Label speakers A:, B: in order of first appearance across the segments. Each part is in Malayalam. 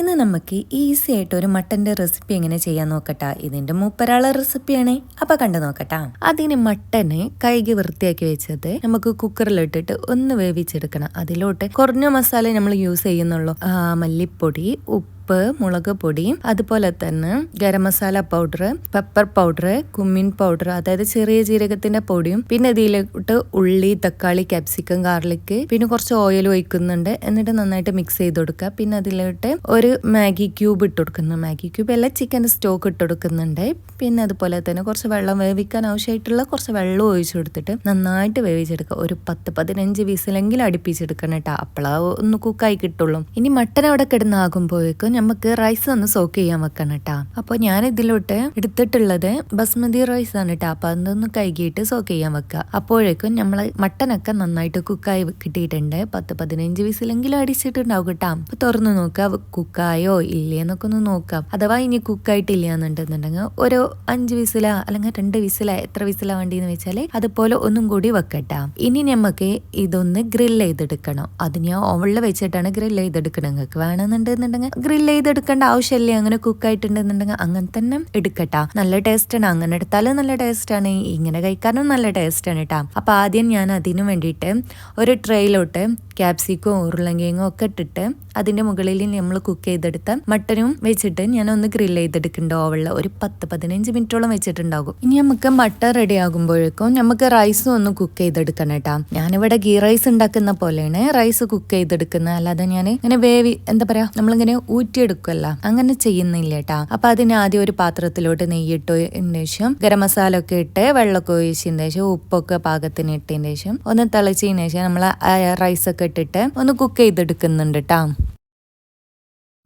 A: ഇന്ന് നമുക്ക് ഈസി ആയിട്ട് ഒരു മട്ടന്റെ റെസിപ്പി എങ്ങനെ ചെയ്യാൻ നോക്കട്ടാ? ഇതിന്റെ മൂപ്പരാളെ റെസിപ്പിയാണ്. അപ്പൊ കണ്ടു നോക്കട്ടാ. അതിന് മട്ടന് കൈകി വൃത്തിയാക്കി വെച്ചത് നമുക്ക് കുക്കറിൽ ഇട്ടിട്ട് ഒന്ന് വേവിച്ചെടുക്കണം. അതിലോട്ട് കുറഞ്ഞ മസാല നമ്മൾ യൂസ് ചെയ്യുന്നുള്ളൂ. മല്ലിപ്പൊടി ഉപ്പ് മുളക് പൊടി അതുപോലെ തന്നെ garam masala powder pepper powder cumin powder അതായത് ചെറിയ ജീരകത്തിന്റെ പൊടിയും പിന്നെ ഇതിലോട്ട് ഉള്ളി തക്കാളി ക്യാപ്സിക്കം ഗാർലിക് പിന്നെ കുറച്ച് ഓയിൽ ഒഴിക്കുന്നുണ്ട്. എന്നിട്ട് നന്നായിട്ട് മിക്സ് ചെയ്ത് കൊടുക്കുക. പിന്നെ അതിലോട്ട് ഒരു മാഗി ക്യൂബ് ഇട്ട് കൊടുക്കുന്നു. മാഗി ക്യൂബ് അല്ല ചിക്കൻ സ്റ്റോക്ക് ഇട്ട് കൊടുക്കുന്നുണ്ട്. പിന്നെ അതുപോലെ തന്നെ കുറച്ച് വെള്ളം വേവിക്കാൻ ആവശ്യമായിട്ടുള്ള കുറച്ച് വെള്ളം ഒഴിച്ചു കൊടുത്തിട്ട് നന്നായിട്ട് വേവിച്ചെടുക്കുക. ഒരു പത്ത് പതിനഞ്ച് വീസിലെങ്കിലും അടുപ്പിച്ചെടുക്കണം കേട്ടോ. അപ്പോൾ ഒന്ന് കുക്കായി കിട്ടുള്ളൂ. ഇനി മട്ടൻ അവിടെ കിടന്നാകുമ്പോഴേക്കും നമുക്ക് റൈസ് ഒന്ന് സോക്ക് ചെയ്യാൻ വെക്കണം കേട്ടാ അപ്പോൾ ഞാൻ ഇതിലോട്ട് എടുത്തിട്ടുള്ളത് ബസ്മതി റൈസ് ആണ് കേട്ടോ അപ്പൊ അതൊന്ന് കഴുകിയിട്ട് സോക്ക് ചെയ്യാൻ വെക്കുക. അപ്പോഴേക്കും നമ്മൾ മട്ടനൊക്കെ നന്നായിട്ട് കുക്കായി കിട്ടിയിട്ടുണ്ട്. പത്ത് പതിനഞ്ച് വിസിലെങ്കിലും അടിച്ചിട്ടുണ്ടാവും കേട്ടോ അപ്പൊ തുറന്നു നോക്കുക കുക്കായോ ഇല്ലേന്നൊക്കെ ഒന്ന് നോക്കാം അഥവാ ഇനി കുക്കായിട്ടില്ല എന്നുണ്ടെന്നുണ്ടെങ്കിൽ ഒരു അഞ്ച് വിസില അല്ലെങ്കിൽ രണ്ട് വിസില എത്ര വിസില വേണ്ടിന്ന് വെച്ചാൽ അതുപോലെ ഒന്നും കൂടി വെക്കട്ടെ ഇനി നമുക്ക് ഇതൊന്ന് ഗ്രിൽ ചെയ്തെടുക്കണം. അത് ഞാൻ ഓവളിൽ വെച്ചിട്ടാണ് ഗ്രിൽ ചെയ്തെടുക്കണം നിങ്ങൾക്ക് വേണമെന്നുണ്ടെന്നുണ്ടെങ്കിൽ ഗ്രിൽ ചെയ്തെടുക്കേണ്ട ആവശ്യമില്ലേ അങ്ങനെ കുക്കായിട്ടുണ്ടെന്നുണ്ടെങ്കിൽ അങ്ങനെ തന്നെ എടുക്കട്ടാ. നല്ല ടേസ്റ്റ് ആണ് അങ്ങനെ എടുത്താലും നല്ല ടേസ്റ്റ് ആണ് ഇങ്ങനെ കഴിക്കാനും നല്ല ടേസ്റ്റ് ആണ് കേട്ടോ അപ്പൊ ആദ്യം ഞാൻ അതിനു വേണ്ടിയിട്ട് ഒരു ട്രെയിലോട്ട് ക്യാപ്സിക്കോ ഉരുളങ്കിഴങ്ങും ഒക്കെ ഇട്ടിട്ട് അതിന്റെ മുകളിൽ നമ്മൾ കുക്ക് ചെയ്തെടുത്ത മട്ടനും വെച്ചിട്ട് ഞാൻ ഒന്ന് ഗ്രിൽ ചെയ്തെടുക്കുന്നുണ്ട് ഓവളിൽ ഒരു പത്ത് പതിനഞ്ച് മിനിറ്റോളം വെച്ചിട്ടുണ്ടാകും. ഇനി നമുക്ക് മട്ടൻ റെഡി ആകുമ്പോഴേക്കും നമുക്ക് റൈസും ഒന്ന് കുക്ക് ചെയ്തെടുക്കണം കേട്ടാ ഞാനിവിടെ ഗീ റൈസ് ഉണ്ടാക്കുന്ന പോലെയാണ് റൈസ് കുക്ക് ചെയ്തെടുക്കുന്നത്. അല്ലാതെ ഞാൻ ഇങ്ങനെ വേവി എന്താ പറയാ നമ്മളിങ്ങനെ ഊറ്റിയെടുക്കുമല്ല അങ്ങനെ ചെയ്യുന്നില്ല കേട്ടാ അപ്പൊ അതിന് ആദ്യം ഒരു പാത്രത്തിലോട്ട് നെയ്യിട്ടതിന് ശേഷം ഗരം മസാല ഒക്കെ ഇട്ട് വെള്ളമൊക്കെ ഒഴിച്ചതിന് ശേഷം ഉപ്പൊക്കെ പാകത്തിന് ഇട്ടതിന് ശേഷം ഒന്ന് തിളച്ചതിന് ശേഷം നമ്മൾ റൈസ് ഒക്കെ ഇട്ടിട്ട് ഒന്ന് കുക്ക് ചെയ്തെടുക്കുന്നുണ്ട് കേട്ടാ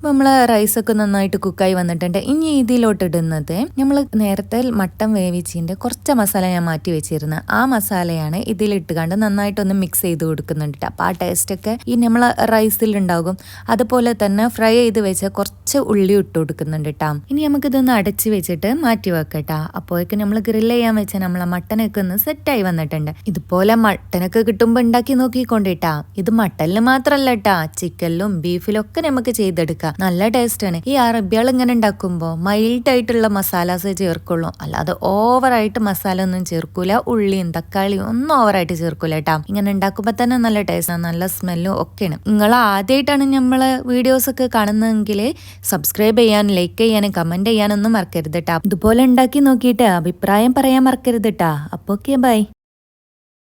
A: അപ്പോൾ നമ്മൾ റൈസൊക്കെ നന്നായിട്ട് കുക്കായി വന്നിട്ടുണ്ട്. ഇനി ഇതിലോട്ട് ഇടുന്നത് നമ്മൾ നേരത്തെ മട്ടൻ വേവിച്ചിന്റെ കുറച്ച് മസാല ഞാൻ മാറ്റി വെച്ചിരുന്നത് ആ മസാലയാണ് ഇതിലിട്ട് കണ്ട് നന്നായിട്ടൊന്ന് മിക്സ് ചെയ്ത് കൊടുക്കുന്നുണ്ട് അപ്പോൾ ആ ടേസ്റ്റൊക്കെ ഈ നമ്മൾ റൈസിലുണ്ടാകും. അതുപോലെ തന്നെ ഫ്രൈ ചെയ്ത് വെച്ച കുറച്ച് ഉള്ളി ഇട്ട് കൊടുക്കുന്നുണ്ട് കേട്ടോ. ഇനി നമുക്കിതൊന്ന് അടച്ച് വെച്ചിട്ട് മാറ്റി വെക്കട്ടാ അപ്പോഴേക്ക് നമ്മൾ ഗ്രിൽ ചെയ്യാൻ വെച്ച നമ്മളെ മട്ടനൊക്കെ ഒന്ന് സെറ്റായി വന്നിട്ടുണ്ട്. ഇതുപോലെ മട്ടനൊക്കെ കിട്ടുമ്പോൾ ഉണ്ടാക്കി നോക്കിക്കൊണ്ടിട്ടാ ഇത് മട്ടനിൽ മാത്രമല്ല കേട്ടാ. ചിക്കനിലും ബീഫിലും ഒക്കെ നമുക്ക് ചെയ്തെടുക്കാം. നല്ല ടേസ്റ്റ് ആണ്. ഈ അറബികൾ ഇങ്ങനെ ഉണ്ടാക്കുമ്പോൾ മൈൽഡ് ആയിട്ടുള്ള മസാലാസ് ചേർക്കുള്ളൂ. അല്ലാതെ ഓവറായിട്ട് മസാല ഒന്നും ചേർക്കൂല. ഉള്ളിയും തക്കാളിയും ഒന്നും ഓവറായിട്ട് ചേർക്കൂല കേട്ടാ ഇങ്ങനെ ഉണ്ടാക്കുമ്പോൾ തന്നെ നല്ല ടേസ്റ്റാണ് നല്ല സ്മെല്ലും ഒക്കെയാണ്. നിങ്ങൾ ആദ്യമായിട്ടാണ് നമ്മൾ വീഡിയോസ് ഒക്കെ കാണുന്നതെങ്കിൽ സബ്സ്ക്രൈബ് ചെയ്യാനും ലൈക്ക് ചെയ്യാനും കമന്റ് ചെയ്യാനൊന്നും മറക്കരുത് കേട്ടാ ഇതുപോലെ ഉണ്ടാക്കി നോക്കിയിട്ട് അഭിപ്രായം പറയാൻ മറക്കരുത് കേട്ടാ അപ്പോൾ ഓക്കെ ബൈ